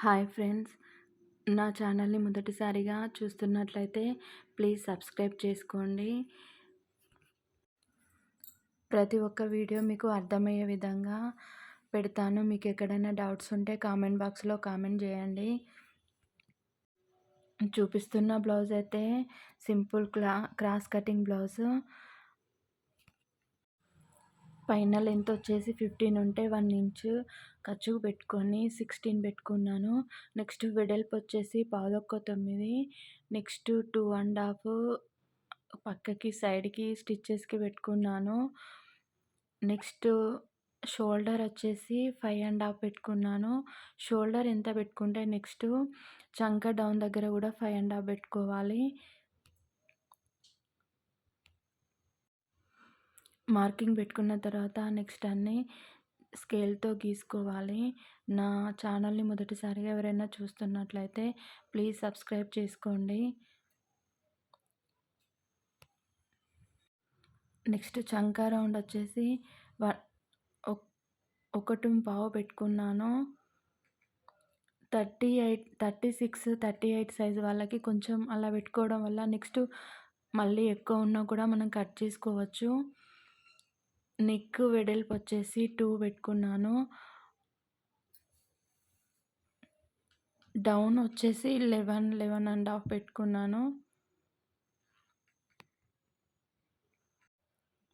Hi friends. నా ఛానల్ని మొదటిసారిగా చూస్తున్నట్లయితే ప్లీజ్ సబ్స్క్రైబ్ చేసుకోండి. ప్రతి ఒక్క వీడియో మీకు అర్థమయ్యే విధంగా పెడతాను. మీకు ఎక్కడైనా డౌట్స్ ఉంటే కామెంట్ బాక్స్లో కామెంట్ చేయండి. చూపిస్తున్న బ్లౌజ్ అయితే సింపుల్ క్లా క్రాస్ కటింగ్ బ్లౌజ్. పైన లెంత్ వచ్చేసి ఫిఫ్టీన్ ఉంటే వన్ ఇంచు ఖర్చు పెట్టుకొని సిక్స్టీన్ పెట్టుకున్నాను. నెక్స్ట్ వెడల్పు వచ్చేసి పాదొక్క తొమ్మిది. నెక్స్ట్ టూ అండ్ హాఫ్ పక్కకి సైడ్కి స్టిచ్చెస్కి పెట్టుకున్నాను. నెక్స్ట్ షోల్డర్ వచ్చేసి ఫైవ్ అండ్ హాఫ్ పెట్టుకున్నాను. షోల్డర్ ఎంత పెట్టుకుంటే నెక్స్ట్ చంక డౌన్ దగ్గర కూడా ఫైవ్ అండ్ హాఫ్ పెట్టుకోవాలి. మార్కింగ్ పెట్టుకున్న తర్వాత నెక్స్ట్ అన్నీ స్కేల్తో గీసుకోవాలి. నా ఛానల్ని మొదటిసారిగా ఎవరైనా చూస్తున్నట్లయితే ప్లీజ్ సబ్స్క్రైబ్ చేసుకోండి. నెక్స్ట్ చంకా రౌండ్ వచ్చేసి ఒకటి పావు పెట్టుకున్నాను. Thirty eight thirty six thirty eight size వాళ్ళకి కొంచెం అలా పెట్టుకోవడం వల్ల నెక్స్ట్ మళ్ళీ ఎక్కువ ఉన్నా కూడా మనం కట్ చేసుకోవచ్చు. నెక్ వెడల్పు వచ్చేసి టూ పెట్టుకున్నాను. డౌన్ వచ్చేసి లెవెన్ లెవెన్ అండ్ హాఫ్ పెట్టుకున్నాను.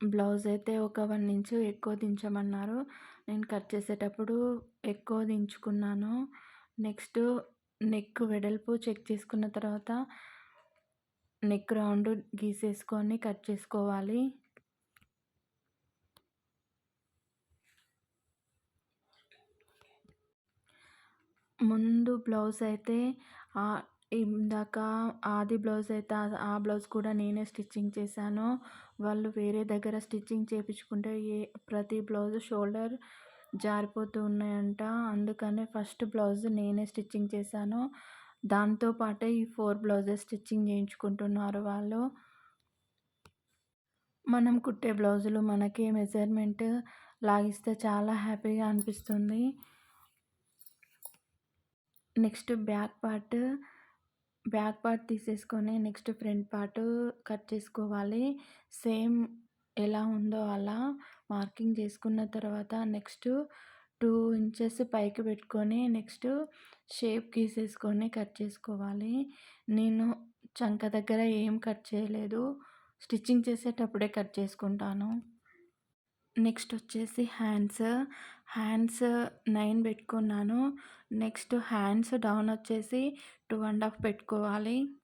బ్లౌజ్ అయితే ఒక వన్ ఇంచ్ ఎక్కువ దించమన్నారు. నేను కట్ చేసేటప్పుడు ఎక్కువ దించుకున్నాను. నెక్స్ట్ నెక్ వెడల్పు చెక్ చేసుకున్న తర్వాత నెక్ రౌండ్ గీసేసుకొని కట్ చేసుకోవాలి. ముందు బ్లౌజ్ అయితే ఇందాక ఆది బ్లౌజ్ అయితే ఆ బ్లౌజ్ కూడా నేనే స్టిచ్చింగ్ చేశాను. వాళ్ళు వేరే దగ్గర స్టిచ్చింగ్ చేయించుకుంటే ఏ ప్రతి బ్లౌజ్ షోల్డర్ జారిపోతూ ఉన్నాయంట. అందుకనే ఫస్ట్ బ్లౌజ్ నేనే స్టిచ్చింగ్ చేశాను. దాంతో పాటే ఈ ఫోర్ బ్లౌజెస్ స్టిచ్చింగ్ చేయించుకుంటున్నారు వాళ్ళు. మనం కుట్టే బ్లౌజులు మనకి మెజర్మెంట్ లాగిస్తే చాలా హ్యాపీగా అనిపిస్తుంది. Next back part back part తీసేసుకొని నెక్స్ట్ ఫ్రంట్ పార్ట్ కట్ చేసుకోవాలి. సేమ్ ఎలా ఉందో అలా మార్కింగ్ చేసుకున్న తర్వాత నెక్స్ట్ టూ ఇంచెస్ పైకి పెట్టుకొని నెక్స్ట్ షేప్ గీసేసుకొని కట్ చేసుకోవాలి. నేను చంక దగ్గర ఏం కట్ చేయలేదు. స్టిచ్చింగ్ చేసేటప్పుడే కట్ చేసుకుంటాను. నెక్స్ట్ వచ్చేసి హ్యాండ్స్. హ్యాండ్స్ నైన్ పెట్టుకున్నాను. నెక్స్ట్ హ్యాండ్స్ డౌన్ వచ్చేసి టూ అండ్ హాఫ్ పెట్టుకోవాలి.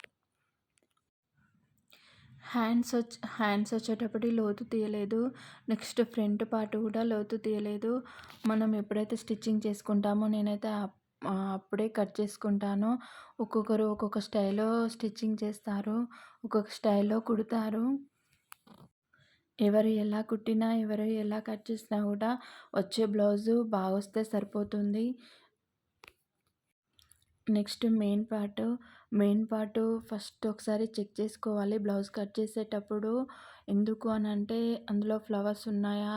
హ్యాండ్స్ వచ్చి హ్యాండ్స్ వచ్చేటప్పటి లోతు తీయలేదు. నెక్స్ట్ ఫ్రంట్ పార్ట్ కూడా లోతు తీయలేదు. మనం ఎప్పుడైతే స్టిచ్చింగ్ చేసుకుంటామో నేనైతే అప్పుడే కట్ చేసుకుంటాను. ఒక్కొక్కరు ఒక్కొక్క స్టైల్లో స్టిచ్చింగ్ చేస్తారు. ఒక్కొక్క స్టైల్లో కుడతారు. ఎవరు ఎలా కుట్టినా ఎవరు ఎలా కట్ చేసినా కూడా వచ్చే బ్లౌజు బాగా వస్తే సరిపోతుంది. Next main part. Main part first ఒకసారి చెక్ చేసుకోవాలి బ్లౌజ్ కట్ చేసేటప్పుడు. ఎందుకు అని అంటే అందులో ఫ్లవర్స్ ఉన్నాయా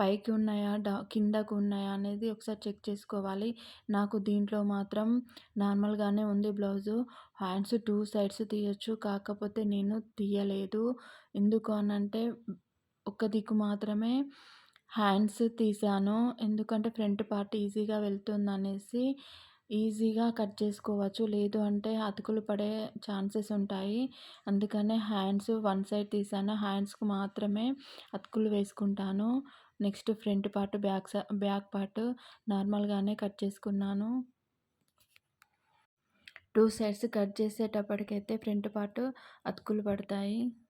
పైకి ఉన్నాయా డా కిందకు ఉన్నాయా అనేది ఒకసారి చెక్ చేసుకోవాలి. నాకు దీంట్లో మాత్రం నార్మల్గానే ఉంది బ్లౌజు. హ్యాండ్స్ టూ సైడ్స్ తీయచ్చు కాకపోతే నేను తీయలేదు. ఎందుకు అనంటే ఒక దిక్కు మాత్రమే హ్యాండ్స్ తీసాను. ఎందుకంటే ఫ్రంట్ పార్ట్ ఈజీగా వెళ్తుంది అనేసి ఈజీగా కట్ చేసుకోవచ్చు. లేదు అంటే అతుకులు పడే ఛాన్సెస్ ఉంటాయి. అందుకనే హ్యాండ్స్ వన్ సైడ్ తీసాను. హ్యాండ్స్కు మాత్రమే అతుకులు వేసుకుంటాను. Next front part back back part నార్మల్గానే కట్ చేసుకున్నాను. టూ సైడ్స్ కట్ చేసేటప్పటికైతే ఫ్రంట్ పార్ట్ అతుకులు పడతాయి.